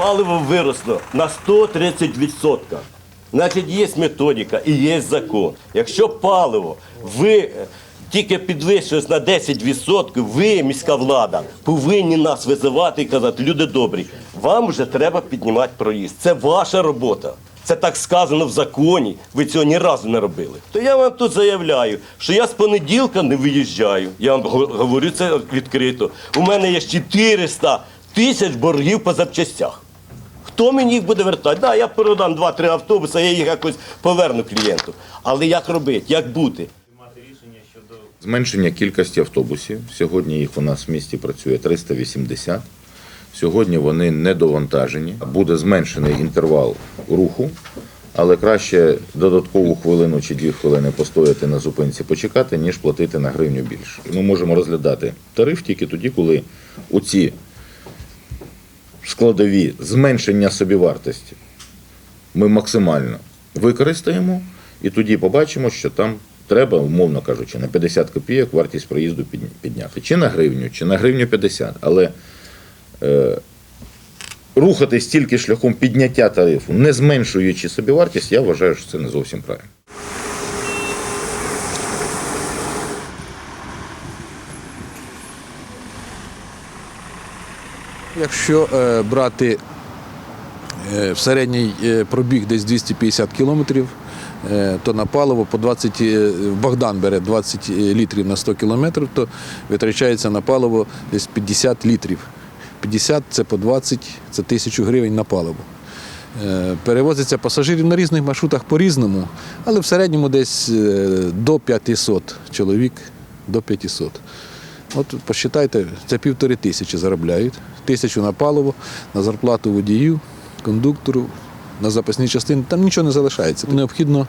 паливо виросло на 130%. Значить, є методика і є закон. Якщо паливо ви е, тільки підвищилось на 10%, ви, міська влада, повинні нас визивати і казати, люди добрі, вам вже треба піднімати проїзд. Це ваша робота. Це так сказано в законі. Ви цього ні разу не робили. То я вам тут заявляю, що я з понеділка не виїжджаю. Я вам говорю це відкрито. У мене є 400 тисяч боргів по запчастях. Хто мені їх буде вертати? Да, я продам 2-3 автобуси, я їх якось поверну клієнту. Але як робити, як бути? Зменшення кількості автобусів. Сьогодні їх у нас в місті працює 380. Сьогодні вони недовантажені. Буде зменшений інтервал руху, але краще додаткову хвилину чи дві хвилини постояти на зупинці, почекати, ніж платити на гривню більше. Ми можемо розглядати тариф тільки тоді, коли оці складові зменшення собівартості ми максимально використаємо, і тоді побачимо, що там треба, умовно кажучи, на 50 копійок вартість проїзду підняти. Чи на гривню, чи на гривню 50. Але е, рухатись тільки шляхом підняття тарифу, не зменшуючи собівартість, я вважаю, що це не зовсім правильно. Якщо е, брати е, в середній е, пробіг десь 250 кілометрів, то на паливо по 20, е, Богдан бере 20 літрів на 100 кілометрів, то витрачається на паливо десь 50 літрів. 50 це по 20, це тисячу гривень на паливо. Перевозиться пасажирів на різних маршрутах по-різному, але в середньому десь до 500 чоловік, до 500. От посчитайте, це півтори тисячі заробляють. Тисячу на паливо, на зарплату водію, кондуктору, на запасні частини. Там нічого не залишається. Необхідно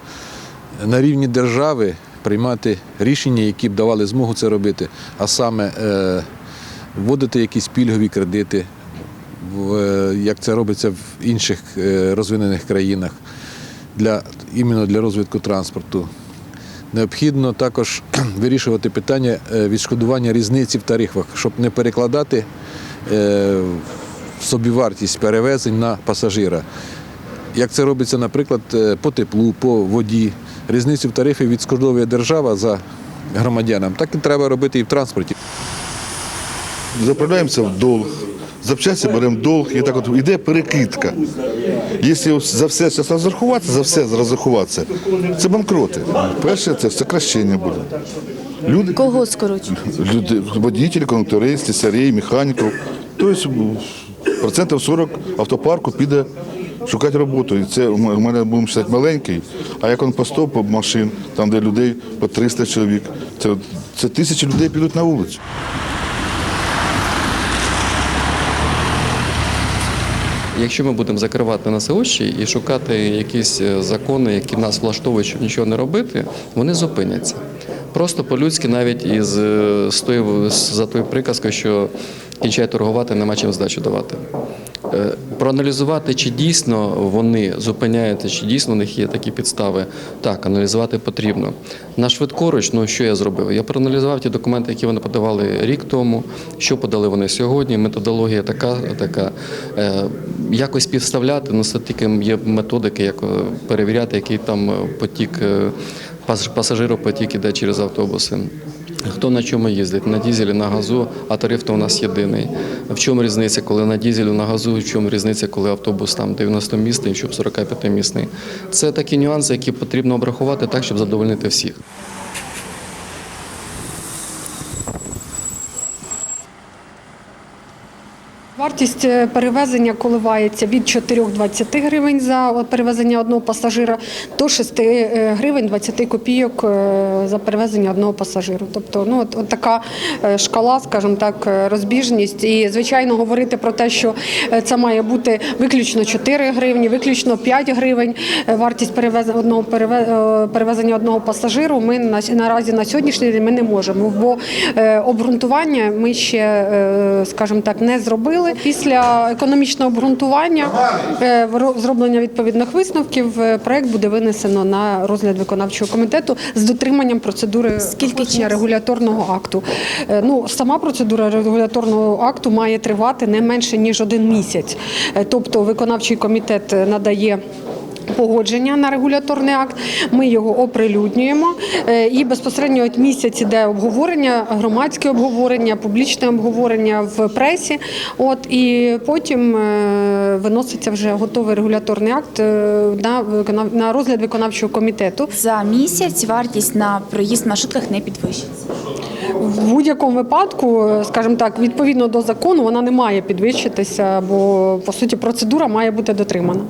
на рівні держави приймати рішення, які б давали змогу це робити, а саме е, вводити якісь пільгові кредити, е, як це робиться в інших е, розвинених країнах, для, іменно для розвитку транспорту. Необхідно також вирішувати питання е, відшкодування різниці в тарифах, щоб не перекладати е, собівартість перевезень на пасажира. Як це робиться, наприклад, е, по теплу, по воді. Різницю в тарифі відшкодовує держава за громадянам. Так і треба робити і в транспорті. заправляємося в долг, запчасті беремо долг, і так от іде перекидка. Якщо за все зараз розрахуватися, за все розрахуватися, це банкроти. Перше, це сокращення буде. Люди, Кого скорочують? люди водителі, кондуктори, слісарі, механіків. Тобто процентів 40 автопарку піде шукати роботу. І це у мене будемо вважати маленький, а як він по 100 по машин, там де людей по 300 чоловік, це, це тисячі людей підуть на вулицю. Якщо ми будемо закривати на це очі і шукати якісь е, закони, які нас влаштовують, щоб нічого не робити, вони зупиняться. Просто по-людськи, навіть із е, з тою, за тою приказкою, що кінчай торгувати, нема чим здачу давати. Е, Проаналізувати, чи дійсно вони зупиняються, чи дійсно у них є такі підстави. Так, аналізувати потрібно. На швидкоруч, ну що я зробив? Я проаналізував ті документи, які вони подавали рік тому, що подали вони сьогодні. Методологія така, така. Е, якось підставляти, ну це тільки є методики, як е, перевіряти, який там потік пасажиропотік іде через автобуси. Хто на чому їздить? На дізелі, на газу, а тариф то у нас єдиний. В чому різниця, коли на дізелю, на газу, в чому різниця, коли автобус там 90 місний, щоб 45 місний? Це такі нюанси, які потрібно обрахувати так, щоб задовольнити всіх. Вартість е, перевезення коливається від 4,20 гривень за перевезення одного пасажира до 6 е, гривень 20 копійок е, за перевезення одного пасажиру. Тобто, ну от, от така шкала, скажімо так, розбіжність. І звичайно, говорити про те, що це має бути виключно 4 гривні, виключно 5 гривень. Вартість перевезення одного переве- перевезення одного пасажиру. Ми на наразі на сьогоднішній день ми не можемо, бо обґрунтування ми ще, скажімо так, не зробили. Після економічного обґрунтування е, зроблення відповідних висновків е, проект буде винесено на розгляд виконавчого комітету з дотриманням процедури Скільки регуляторного акту. Е, Ну сама процедура регуляторного акту має тривати не менше ніж один місяць. Е, Тобто виконавчий комітет е, надає. Погодження на регуляторний акт, ми його оприлюднюємо е, і безпосередньо от місяць іде обговорення, громадське обговорення, публічне обговорення в пресі. От і потім е, виноситься вже готовий регуляторний акт е, на на розгляд виконавчого комітету. За місяць вартість на проїзд в маршрутках не підвищиться. В будь-якому випадку, скажімо так, відповідно до закону, вона не має підвищитися, бо по суті процедура має бути дотримана.